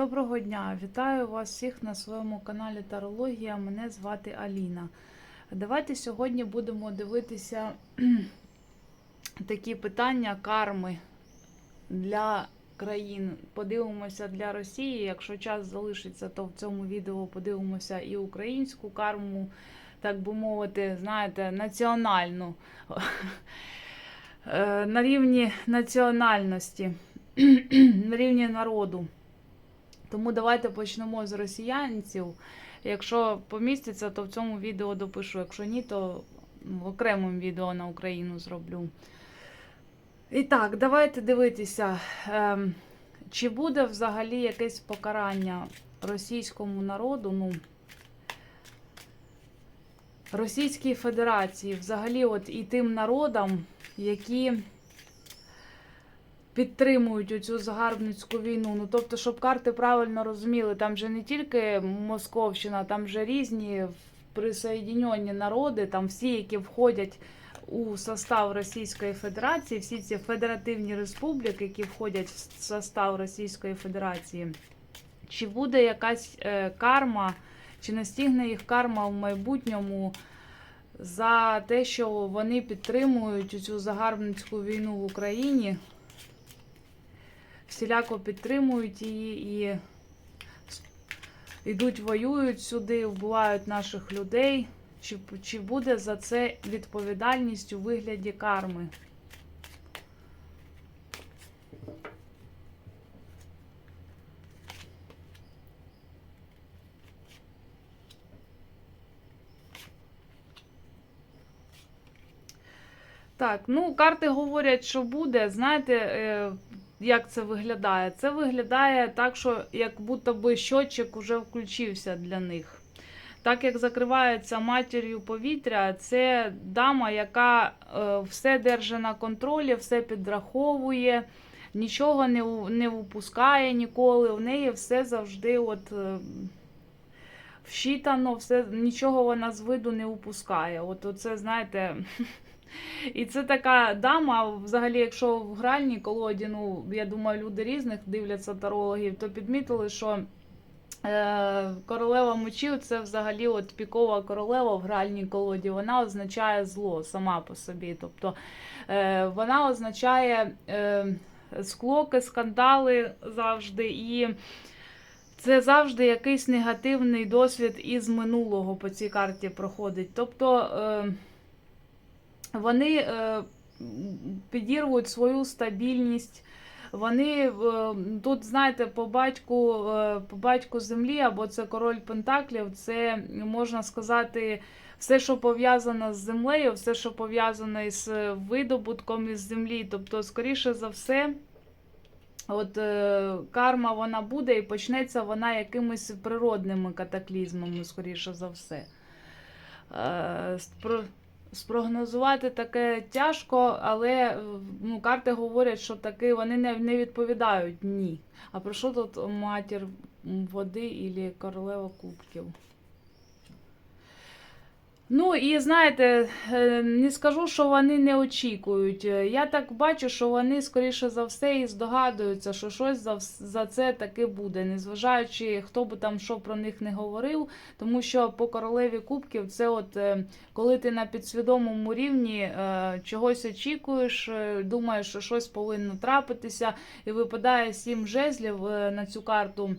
Доброго дня! Вітаю вас всіх на своєму каналі Тарологія. Мене звати Аліна. Давайте сьогодні будемо дивитися такі питання карми для країн. Подивимося для Росії. Якщо час залишиться, то в цьому відео подивимося і українську карму, так би мовити, знаєте, національну. Е, На рівні національності, на рівні народу. Тому давайте почнемо з росіянців. Якщо поміститься, то в цьому відео допишу. Якщо ні, то в окремому відео на Україну зроблю. І так, давайте дивитися, ем, чи буде взагалі якесь покарання російському народу, ну, Російській Федерації, взагалі, от і тим народам, які підтримують оцю загарбницьку війну. Ну тобто, щоб карти правильно розуміли, там же не тільки Московщина, там же різні присоєдінені народи, там всі, які входять у состав Російської Федерації, всі ці федеративні республіки, які входять в состав Російської Федерації. Чи буде якась е, карма, чи настигне їх карма в майбутньому за те, що вони підтримують цю загарбницьку війну в Україні? Всіляко підтримують її і йдуть, воюють сюди, вбивають наших людей. Чи, чи буде за це відповідальність у вигляді карми? Так, ну карти говорять, що буде. Знаєте, е, як це виглядає? Це виглядає так, що як будто би щотчик уже включився для них. Так як закривається матір'ю повітря, це дама, яка е, все держить на контролі, все підраховує, нічого не, не випускає ніколи. У неї все завжди от, е, вщитано, все, нічого вона з виду не упускає. От оце, знаєте. І це така дама, взагалі, якщо в гральній колоді, ну я думаю, люди різних дивляться тарологів, то підмітили, що е, королева мечів це взагалі от пікова королева в гральній колоді. Вона означає зло сама по собі. Тобто е, вона означає е, склоки, скандали завжди і. Це завжди якийсь негативний досвід із минулого по цій карті проходить. Тобто вони е, підірвуть свою стабільність. Вони е, тут, знаєте, по батьку, е, по батьку землі, або це король Пентаклів, це можна сказати. Все, що пов'язано з землею, все, що пов'язане із видобутком із землі. Тобто, скоріше за все, от карма вона буде і почнеться вона якимись природними катаклізмами, скоріше за все. Е, Спрогнозувати таке тяжко, але е, ну, карти говорять, що таки вони не, не відповідають ні. А про що тут матір води і королева кубків? Ну і знаєте, е, не скажу, що вони не очікують. Е, Я так бачу, що вони, скоріше за все, і здогадуються, що щось за, за це таки буде, незважаючи, хто би там що про них не говорив. Тому що по королеві кубків це от е, коли ти на підсвідомому рівні чогось очікуєш, думаєш, що щось повинно трапитися, і випадає сім жезлів на цю карту.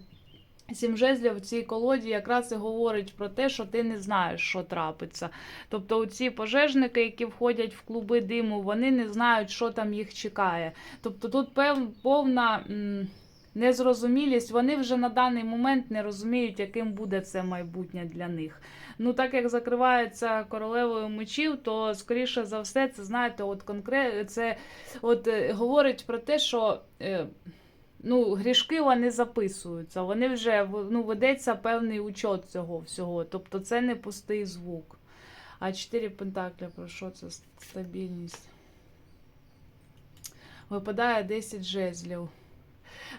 Сім жезлів в цій колоді якраз і говорить про те, що ти не знаєш, що трапиться. Тобто ці пожежники, які входять в клуби диму, вони не знають, що там їх чекає. Тобто тут повна незрозумілість, вони вже на даний момент не розуміють, яким буде це майбутнє для них. Ну, так як закривається королевою мечів, то скоріше за все, це знаєте, от конкретно це от е, говорить про те, що. Е, ну, грішки вони записуються, вони вже ну, ведеться певний учет цього всього. Тобто це не пустий звук. А 4 пентаклі, про що це стабільність? Випадає 10 жезлів.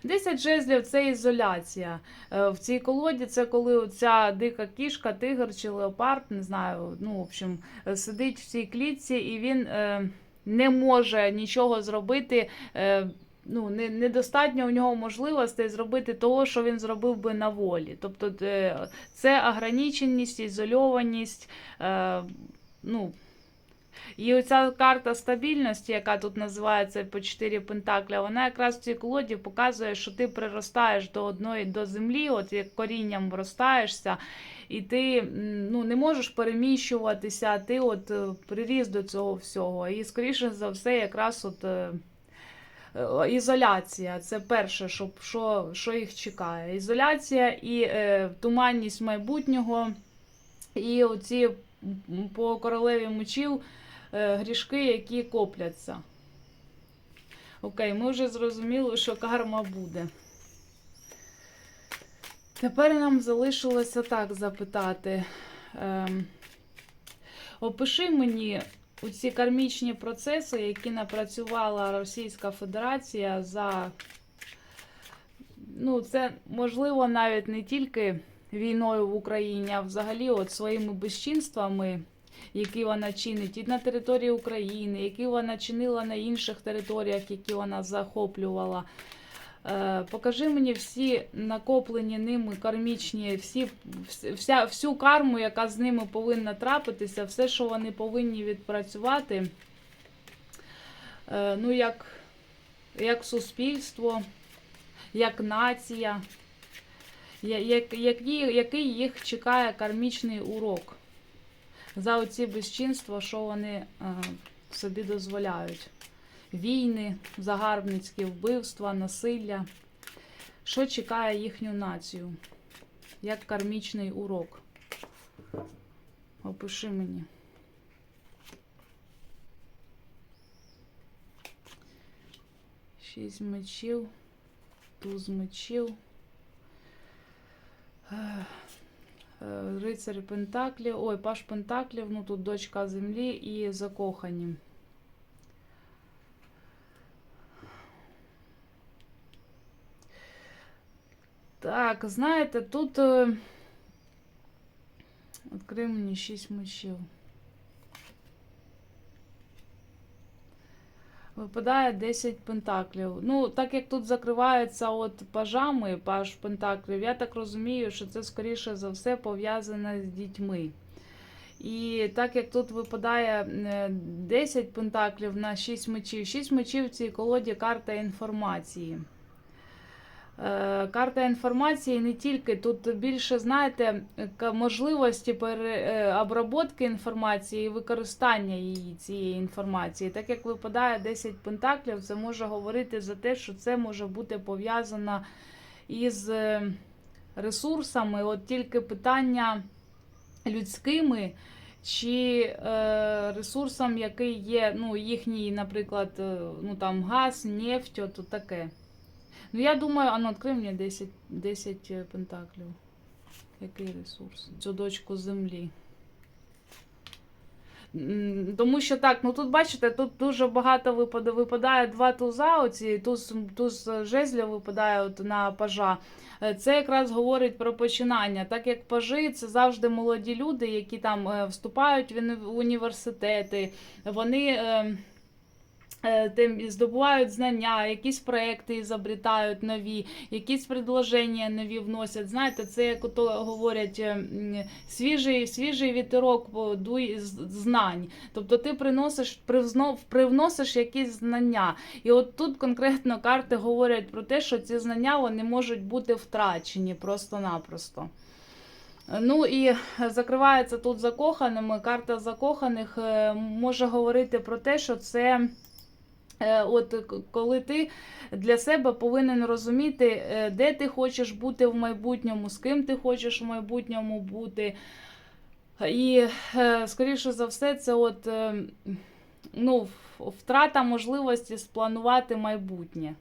10 жезлів це ізоляція. Е, В цій колоді це коли ця дика кішка, тигр чи леопард, не знаю, ну, в общем, е, сидить в цій клітці і він е, не може нічого зробити. Е, ну, не, недостатньо у нього можливостей зробити того, що він зробив би на волі. Тобто е, це ограниченість, ізольованість. Е, ну, і оця карта стабільності, яка тут називається по 4 пентакля, вона якраз в цій колоді показує, що ти приростаєш до одної до землі, от як корінням вростаєшся, і ти ну, не можеш переміщуватися, ти от е, приріс до цього всього. І, скоріше за все, якраз от. Е, е, Ізоляція це перше, що, що, що їх чекає. Ізоляція і е, туманність майбутнього, і оці по королеві мечів е, грішки, які копляться. Окей, ми вже зрозуміли, що карма буде. Тепер нам залишилося так запитати. Ем, опиши мені ці кармічні процеси, які напрацювала Російська Федерація за. Ну, це можливо навіть не тільки війною в Україні, а взагалі от своїми безчинствами, які вона чинить і на території України, які вона чинила на інших територіях, які вона захоплювала. Е, Покажи мені всі накоплені ними кармічні, всі, вся, всю карму, яка з ними повинна трапитися, все, що вони повинні відпрацювати. Е, Ну, як, як суспільство, як нація, як, який, який їх чекає кармічний урок за оці безчинства, що вони е, собі дозволяють. Війни, загарбницькі вбивства, насилля. Що чекає їхню націю? Як кармічний урок? Опиши мені. Шість мечів, туз мечів. Е, е, Пентаклів, ой, Паш Пентаклів, ну тут дочка землі і закохані. Так, знаєте, тут. е, мені шість мечів. Випадає 10 пентаклів. Ну, так як тут закриваються от пажами, паж пентаклів, я так розумію, що це скоріше за все пов'язане з дітьми. І так як тут випадає е, 10 пентаклів на 6 мечів, 6 мечів в цій колоді карта інформації. Е, Карта інформації не тільки тут більше, знаєте, можливості е, обробки інформації і використання її цієї інформації. Так як випадає 10 пентаклів, це може говорити за те, що це може бути пов'язано із е, ресурсами, от тільки питання людськими. Чи е, ресурсом, який є, ну, їхній, наприклад, ну там газ, нефть, от таке. Ну, я думаю, а ну, відкрий мені 10, 10 пентаклів. Який ресурс? Цю дочку землі. Тому що так, ну тут бачите, тут дуже багато випадає, випадає два туза, оці, туз, туз жезлів випадає от на пажа. Е, Це якраз говорить про починання. Так як пажи це завжди молоді люди, які там е, вступають в університети, вони. Е, тим здобувають знання, якісь проекти ізобретають нові, якісь предложення нові вносять. Знаєте, це як ото говорять е, свіжий, свіжий вітерок дуй знань. Тобто ти приносиш, привносиш якісь знання. І от тут конкретно карти говорять про те, що ці знання вони можуть бути втрачені просто-напросто. Ну і закривається тут закоханими. Карта закоханих е, може говорити про те, що це. Е, От коли ти для себе повинен розуміти, е, де ти хочеш бути в майбутньому, з ким ти хочеш в майбутньому бути. І, е, скоріше за все, це от, е, ну, втрата можливості спланувати майбутнє.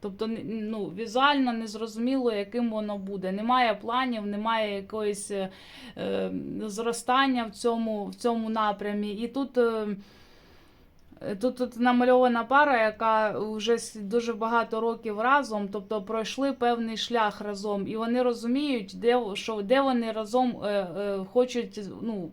Тобто, ну, візуально незрозуміло, яким воно буде. Немає планів, немає якоїсь е, е, зростання в цьому, в цьому напрямі. І тут. Е, Е, Тут, тут намальована пара, яка вже дуже багато років разом, тобто пройшли певний шлях разом, і вони розуміють, де, що, де вони разом е, е, хочуть, ну,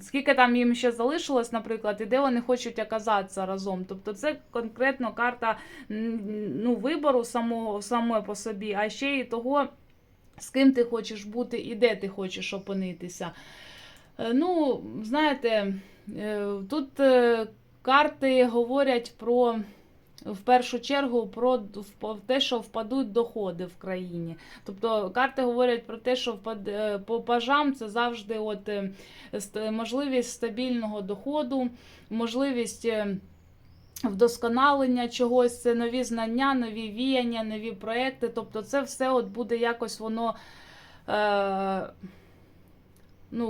скільки там їм ще залишилось, наприклад, і де вони хочуть оказатися разом. Тобто це конкретно карта ну, вибору самого, самої по собі, а ще й того, з ким ти хочеш бути і де ти хочеш опинитися. Е, Ну, знаєте, е, тут е, карти говорять про. В першу чергу про те, що впадуть доходи в країні. Тобто карти говорять про те, що впад... е, по пажам це завжди от, е, можливість стабільного доходу, можливість е, вдосконалення чогось, це нові знання, нові віяння, нові проекти. Тобто це все от буде якось воно е, ну,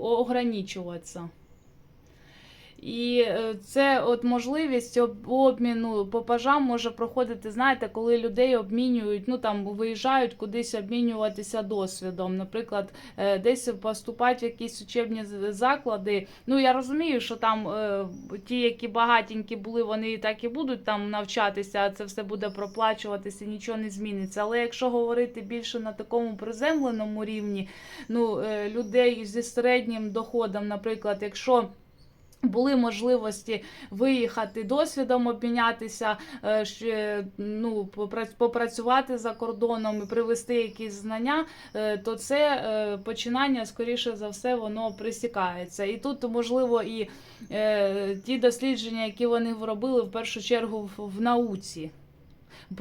ограничуватися. І е, це от можливість обміну по пажам може проходити, знаєте, коли людей обмінюють, ну там виїжджають кудись обмінюватися досвідом. Наприклад, е, десь поступати в якісь учебні заклади. Ну я розумію, що там е, ті, які багатенькі були, вони і так і будуть там навчатися, а це все буде проплачуватися, нічого не зміниться. Але якщо говорити більше на такому приземленому рівні, ну людей зі середнім доходом, наприклад, якщо були можливості виїхати досвідом, обмінятися, е, ну, попрацювати за кордоном і привести якісь знання, е, то це е, починання, скоріше за все, воно присікається. І тут, можливо, і ті дослідження, які вони робили в першу чергу в, науці.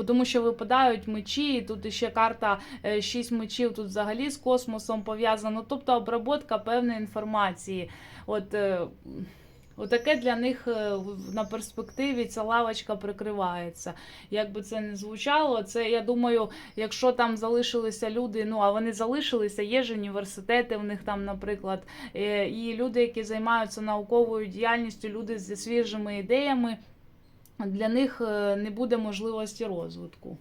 Тому що випадають мечі, і тут ще карта шість мечів тут взагалі з космосом пов'язано, тобто обробка певної інформації. От, Отаке для них е, на перспективі ця лавочка прикривається. Як би це не звучало, це я думаю, якщо там залишилися люди, ну а вони залишилися, є ж університети в них там, наприклад, е, і люди, які займаються науковою діяльністю, люди зі свіжими ідеями, для них е, не буде можливості розвитку.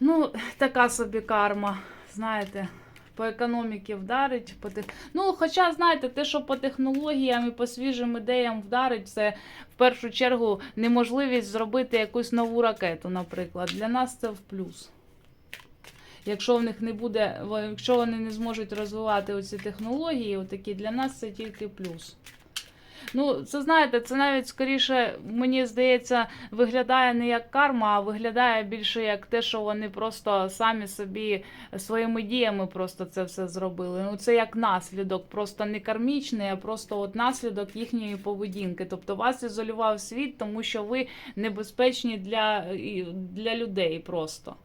Ну, така собі карма, знаєте. По економіці вдарить, по тех... ну, хоча, знаєте, те, що по технологіям і по свіжим ідеям вдарить, це в першу чергу неможливість зробити якусь нову ракету, наприклад. Для нас це в плюс. Якщо в них не буде, якщо вони не зможуть розвивати оці технології, отакі, для нас це тільки плюс. Ну, це знаєте, це навіть скоріше, мені здається, виглядає не як карма, а виглядає більше як те, що вони просто самі собі своїми діями просто це все зробили. Ну, це як наслідок, просто не кармічний, а просто от наслідок їхньої поведінки. Тобто вас ізолював світ, тому що ви небезпечні для, для людей просто.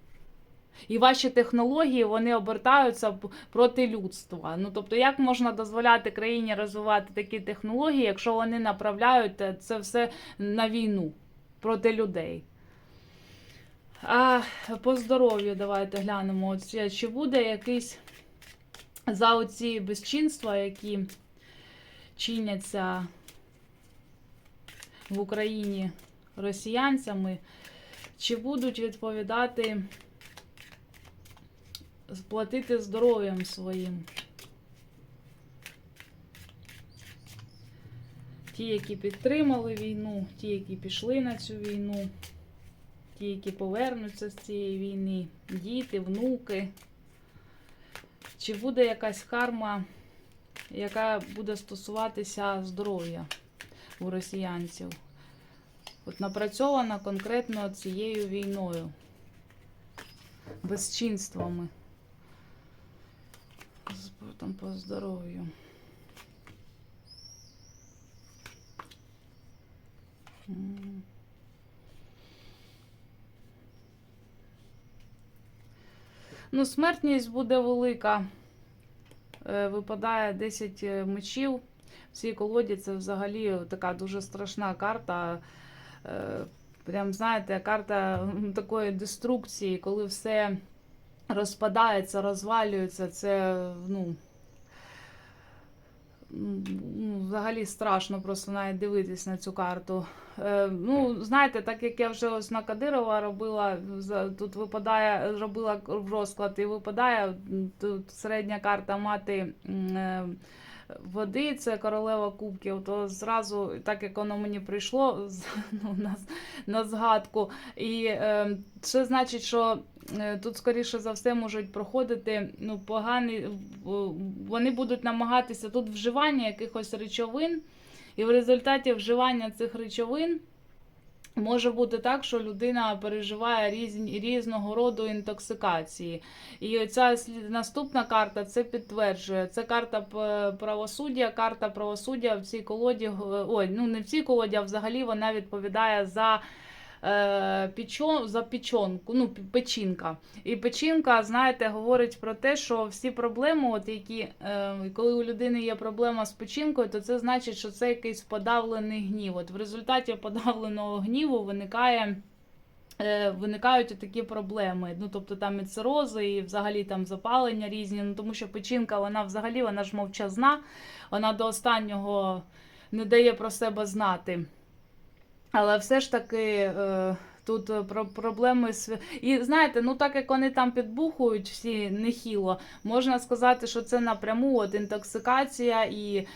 І ваші технології вони обертаються проти людства. Ну тобто, як можна дозволяти країні розвивати такі технології, якщо вони направляють е, це все на війну проти людей? А по здоров'ю давайте глянемо. От чи буде якийсь за оці безчинства, які чиняться в Україні росіянцями, чи будуть відповідати сплатити здоров'ям своїм. Ті, які підтримали війну, ті, які пішли на цю війну, ті, які повернуться з цієї війни, діти, внуки. Чи буде якась карма, яка буде стосуватися здоров'я у росіянців? От напрацьована конкретно цією війною, безчинствами. Там по здоров'ю. Ну, смертність буде велика. Е, Випадає 10 мечів. В цій колоді це взагалі така дуже страшна карта. Е, Прям, знаєте, карта такої деструкції, коли все розпадається, розвалюється, це ну, ну, взагалі страшно просто навіть дивитись на цю карту. Е, ну, знаєте, так як я вже ось на Кадирова робила, тут випадає, робила розклад і випадає тут середня карта мати е, води, це королева кубків, то зразу, так як воно мені прийшло ну, на, на згадку. І е, це значить, що е, тут, скоріше за все, можуть проходити ну, погані, вони будуть намагатися тут вживання якихось речовин, і в результаті вживання цих речовин. Може бути так, що людина переживає різні, різного роду інтоксикації. І ця наступна карта це підтверджує. Це карта правосуддя. Карта правосуддя в цій колоді, ой, ну не в цій колоді, а взагалі вона відповідає за. Е, за печонку, ну, печінка. І печінка, знаєте, говорить про те, що всі проблеми, от які, е, коли у людини є проблема з печінкою, то це значить, що це якийсь подавлений гнів. От в результаті подавленого гніву виникає. е, Виникають такі проблеми. Ну, тобто там і цирози, і взагалі там запалення різні. Ну, тому що печінка, вона взагалі вона ж мовчазна, вона до останнього не дає про себе знати. Але все ж таки е, тут е, про проблеми з. І знаєте, ну так як вони там підбухують всі нехило, можна сказати, що це напряму от інтоксикація і е,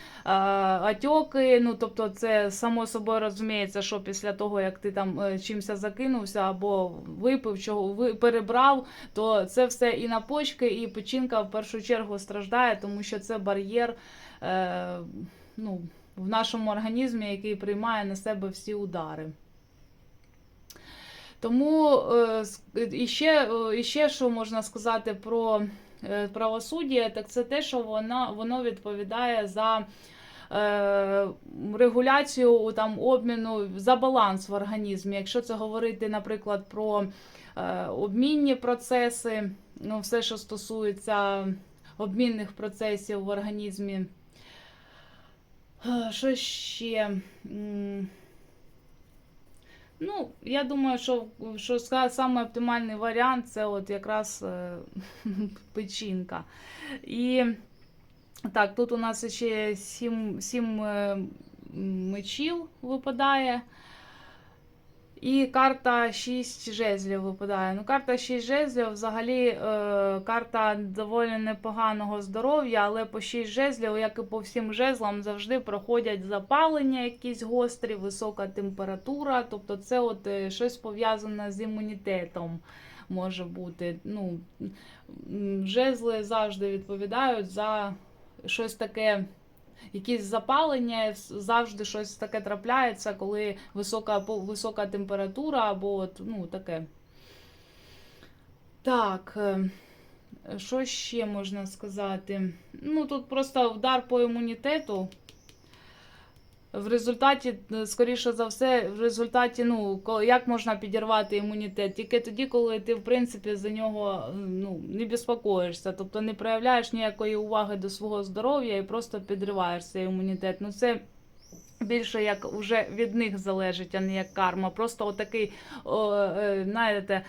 отьоки. Ну тобто, це само собою розуміється, що після того, як ти там е, чимся закинувся або випив, чого ви перебрав, то це все і на почки, і печінка в першу чергу страждає, тому що це бар'єр. Е, ну, в нашому організмі, який приймає на себе всі удари. Тому е, с- і ще, е, і ще що можна сказати про е, правосуддя, так це те, що воно, воно відповідає за регуляцію там, обміну, за баланс в організмі. Якщо це говорити, наприклад, про обмінні процеси, ну, все, що стосується обмінних процесів в організмі. Що ще? Ну, я думаю, що, що саме оптимальний варіант це от якраз е, печінка. І так, тут у нас ще сім, сім е, мечів випадає. І карта 6 жезлів випадає. Ну, карта 6 жезлів взагалі е, карта доволі непоганого здоров'я, але по 6 жезлів, як і по всім жезлам, завжди проходять запалення, якісь гострі, висока температура. Тобто це от е, щось пов'язане з імунітетом може бути. Ну, жезли завжди відповідають за щось таке. Якісь запалення, завжди щось таке трапляється, коли висока, висока температура або от, ну, таке. Так, е, що ще можна сказати? Ну, тут просто вдар по імунітету. В результаті, е, скоріше за все, в результаті, ну, як можна підірвати імунітет? Тільки тоді, коли ти, в принципі, за нього е, ну, не безпокоїшся, тобто не проявляєш ніякої уваги до свого здоров'я і просто підриваєш цей імунітет. Ну, це більше як вже від них залежить, а не як карма. Просто отакий, о, е, знаєте,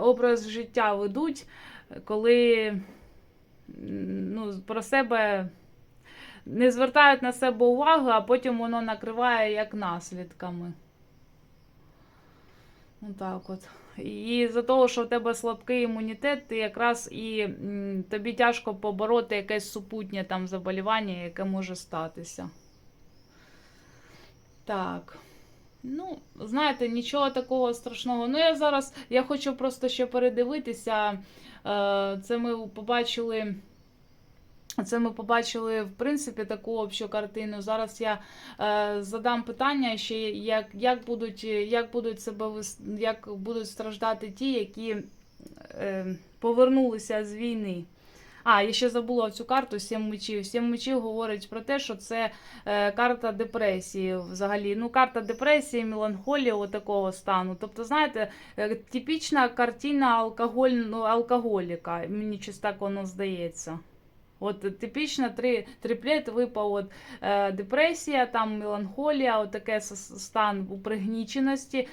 образ життя ведуть, коли ну, про себе не звертають на себе увагу, а потім воно накриває як наслідками. Отак от. І за того, що в тебе слабкий імунітет, ти якраз і тобі тяжко побороти якесь супутнє там заболівання, яке може статися. Так. Ну, знаєте, нічого такого страшного. Ну, я зараз я хочу просто ще передивитися. Е, Це ми побачили. Це ми побачили, в принципі, таку общу картину. Зараз я е, задам питання ще, як, як, будуть, як будуть себе як будуть страждати ті, які е, повернулися з війни. А, я ще забула цю карту сім мечів. Сім мечів говорить про те, що це е, карта депресії взагалі. Ну, карта депресії, меланхолії, отакого стану. Тобто, знаєте, е, типічна картина алкоголь, ну, алкоголіка. Мені щось так воно здається. От типічно три, триплет випав от, е, депресія, там меланхолія, от таке стан у пригніченості.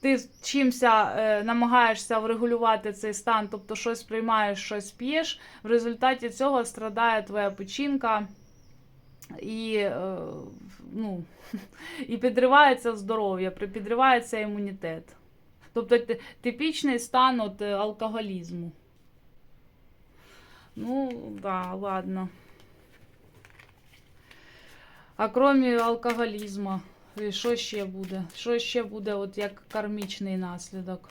Ти чимся е, намагаєшся врегулювати цей стан, тобто щось приймаєш, щось п'єш. В результаті цього страдає твоя печінка і, е, ну, і підривається здоров'я, підривається імунітет. Тобто типічний стан от, е, алкоголізму. Ну, да, ладно. А крім алкоголізму, що ще буде? Що ще буде, от як кармічний наслідок?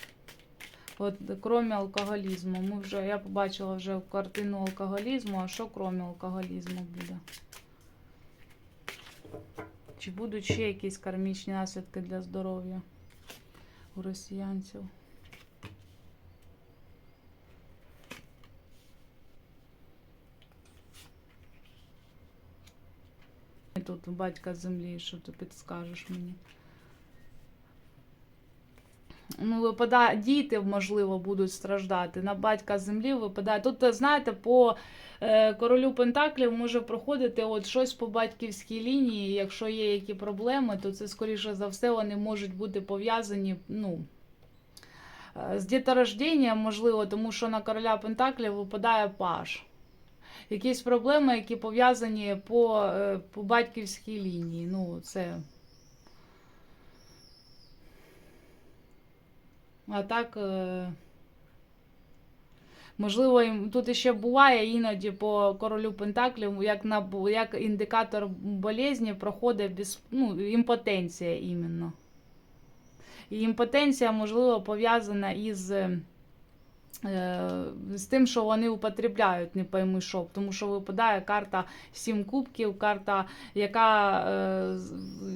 От крім алкоголізму. Ми вже, я побачила вже картину алкоголізму, а що крім алкоголізму буде? Чи будуть ще якісь кармічні наслідки для здоров'я у росіянців? Тут батька землі, що ти підскажеш мені? Ну, випадає, діти, можливо, будуть страждати. На батька землі випадає. Тут, знаєте, по е, королю Пентаклів може проходити от щось по батьківській лінії. Якщо є які проблеми, то це, скоріше за все, вони можуть бути пов'язані. ну, е, з діторожденням, можливо, тому що на короля Пентаклів випадає паш. Якісь проблеми, які пов'язані по, е, по батьківській лінії. Ну, це. А так, е, можливо, тут ще буває іноді по королю Пентаклів, як, на, як індикатор болезні проходить без, ну, імпотенція іменно. І імпотенція, можливо, пов'язана із. Е, З тим, що вони употребляють, не пойми що, тому що випадає карта сім кубків, карта, яка е,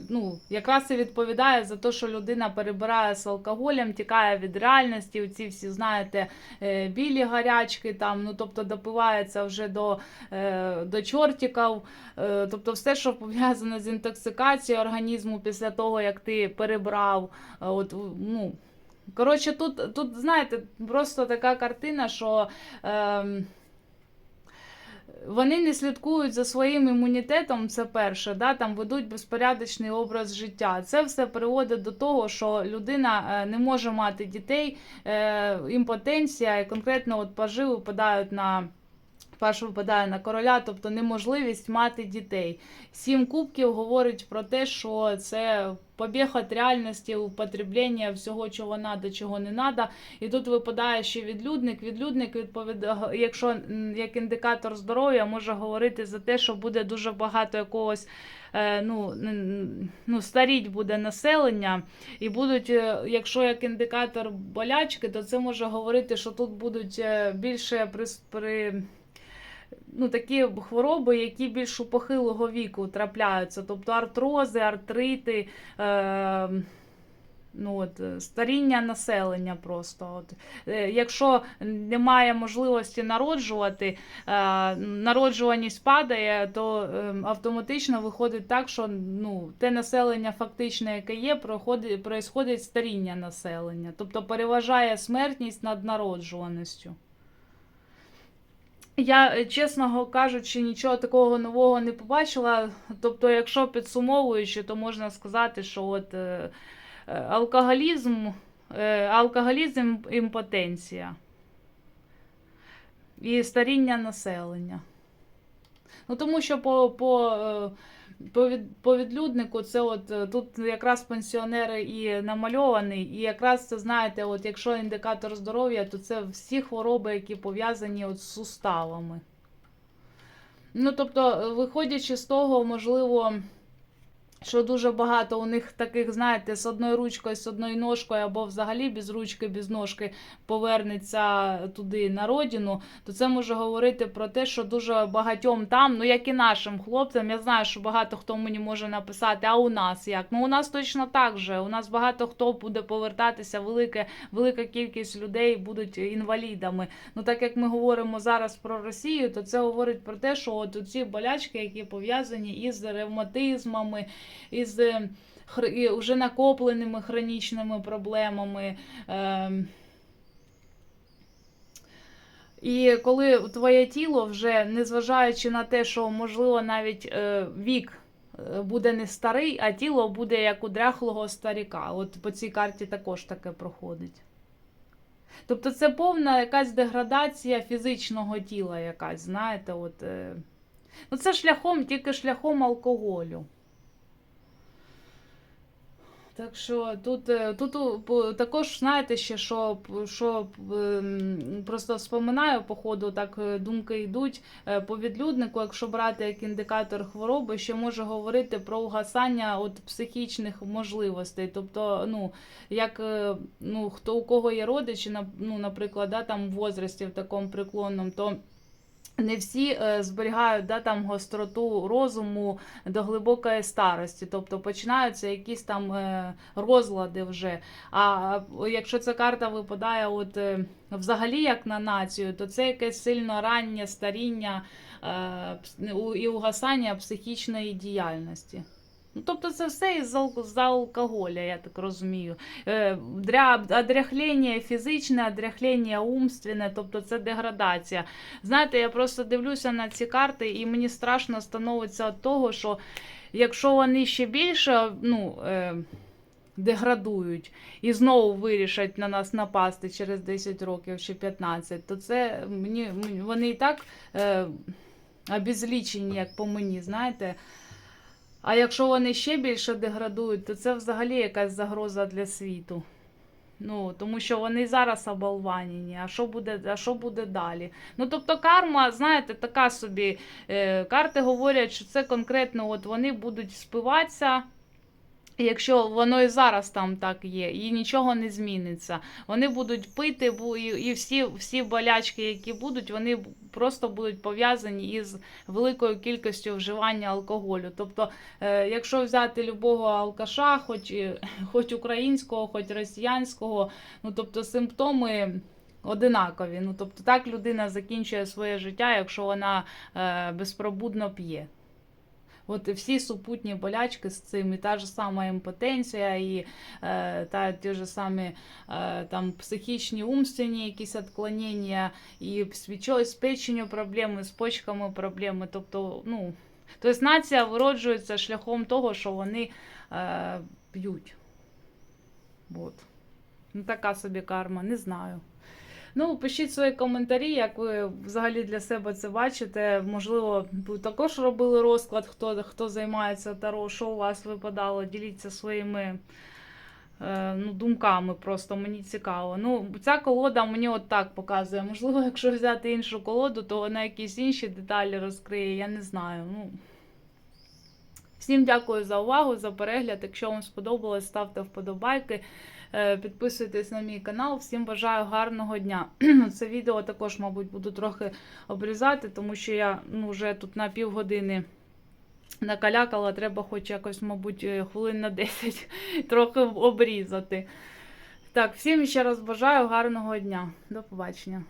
ну, якраз і відповідає за те, що людина перебирає з алкоголем, тікає від реальності. Ці всі, знаєте, е, білі гарячки, там, ну, тобто допивається вже до, до чортиків. Тобто все, що пов'язане з інтоксикацією організму після того, як ти перебрав. От, ну, Коротше, тут, тут, знаєте, просто така картина, що. Е, вони не слідкують за своїм імунітетом, це перше, да, там ведуть безпорядочний образ життя. Це все приводить до того, що людина е, не може мати дітей, е, імпотенція, і конкретно от пажи випадають на. Паш випадає на короля, тобто неможливість мати дітей. Сім кубків говорить про те, що це побіг від реальності, употреблення всього, чого треба, чого не треба. І тут випадає ще відлюдник. Відлюдник відповідає, якщо як індикатор здоров'я, може говорити за те, що буде дуже багато якогось. е, Ну, ну, старіть буде населення, і будуть, е, якщо як індикатор болячки, то це може говорити, що тут будуть е, більше при ну, такі хвороби, які більш у похилого віку трапляються, тобто артрози, артрити. Е, Ну, от, старіння населення просто. От. Е, Якщо немає можливості народжувати, е, народжуваність падає, то е, автоматично виходить так, що ну, те населення фактичне, яке є, проходить, происходить старіння населення. Тобто переважає смертність над народжуваністю. Я, е, чесно кажучи, нічого такого нового не побачила. Тобто, якщо підсумовуючи, то можна сказати, що от е, е, алкоголізм, е, алкоголізм імпотенція і старіння населення. Ну, тому що по, по, е, по, від, відлюднику це от е, тут якраз пенсіонери і намальований, і якраз це знаєте, от якщо індикатор здоров'я, то це всі хвороби, які пов'язані от з суставами. Ну, тобто, е, виходячи з того, можливо, що дуже багато у них таких, знаєте, з одною ручкою, з одною ножкою, або взагалі без ручки, без ножки повернеться туди на родину, то це може говорити про те, що дуже багатьом там, ну як і нашим хлопцям, я знаю, що багато хто мені може написати, а у нас як? Ну у нас точно так же. У нас багато хто буде повертатися, велике, велика кількість людей будуть інвалідами. Ну так як ми говоримо зараз про Росію, то це говорить про те, що от ці болячки, які пов'язані із ревматизмами, із е, вже накопленими хронічними проблемами. ем, і коли твоє тіло вже, незважаючи на те, що можливо навіть е, вік е, буде не старий, а тіло буде як у дряхлого старіка. От по цій карті також таке проходить. Тобто це повна якась деградація фізичного тіла, якась, знаєте, от. Ну це шляхом, тільки шляхом алкоголю. Так що тут, е, тут також знаєте ще, що, що ем, просто вспоминаю по ходу, так е, думки йдуть е, по відлюднику, якщо брати як індикатор хвороби, ще може говорити про угасання от психічних можливостей. Тобто, ну як ну хто у кого є родичі, ну, наприклад, да, там в возрасті в такому преклонному, то не всі е, зберігають да, там гостроту розуму до глибокої старості, тобто починаються якісь там е, розлади вже. А якщо ця карта випадає от, е, взагалі як на націю, то це якесь сильно раннє старіння і угасання психічної діяльності. Ну, тобто це все із за алкоголя, я так розумію. Е, дря- фізичне, одряхлення умственне, тобто це деградація. Знаєте, я просто дивлюся на ці карти, і мені страшно становиться від того, що якщо вони ще більше ну, е, деградують і знову вирішать на нас напасти через 10 років чи 15, то це мені, вони і так е, обезлічені, як по мені, знаєте. А якщо вони ще більше деградують, то це взагалі якась загроза для світу. Ну, тому що вони зараз оболванені, а що буде, а що буде далі? Ну, тобто карма, знаєте, така собі. Е, карти говорять, що це конкретно от вони будуть спиватися. Якщо воно і зараз там так є, і нічого не зміниться. Вони будуть пити, і, всі, всі болячки, які будуть, вони просто будуть пов'язані із великою кількістю вживання алкоголю. Тобто, е, якщо взяти любого алкаша, хоч, хоч українського, хоч росіянського, ну тобто симптоми. Одинакові. Ну, тобто так людина закінчує своє життя, якщо вона е, безпробудно п'є. От всі супутні болячки з цим, і та ж сама імпотенція, і е, та ті ж самі е, там психічні умственні якісь відклонення, і з печенью проблеми, з почками проблеми. Тобто, ну, тобто нація вироджується шляхом того, що вони е, п'ють. От. Ну, така собі карма, не знаю. Ну, пишіть свої коментарі, як ви взагалі для себе це бачите. Можливо, ви також робили розклад, хто, хто займається таро, що у вас випадало. Діліться своїми е, ну, думками, просто мені цікаво. Ну, ця колода мені от так показує. Можливо, якщо взяти іншу колоду, то вона якісь інші деталі розкриє, я не знаю. Ну, Всім дякую за увагу, за перегляд. Якщо вам сподобалось, ставте вподобайки. Е, Підписуйтесь на мій канал. Всім бажаю гарного дня. Це відео також, мабуть, буду трохи обрізати, тому що я ну, вже тут на півгодини накалякала. Треба хоч якось, мабуть, е, хвилин на 10 трохи обрізати. Так, всім ще раз бажаю гарного дня. До побачення.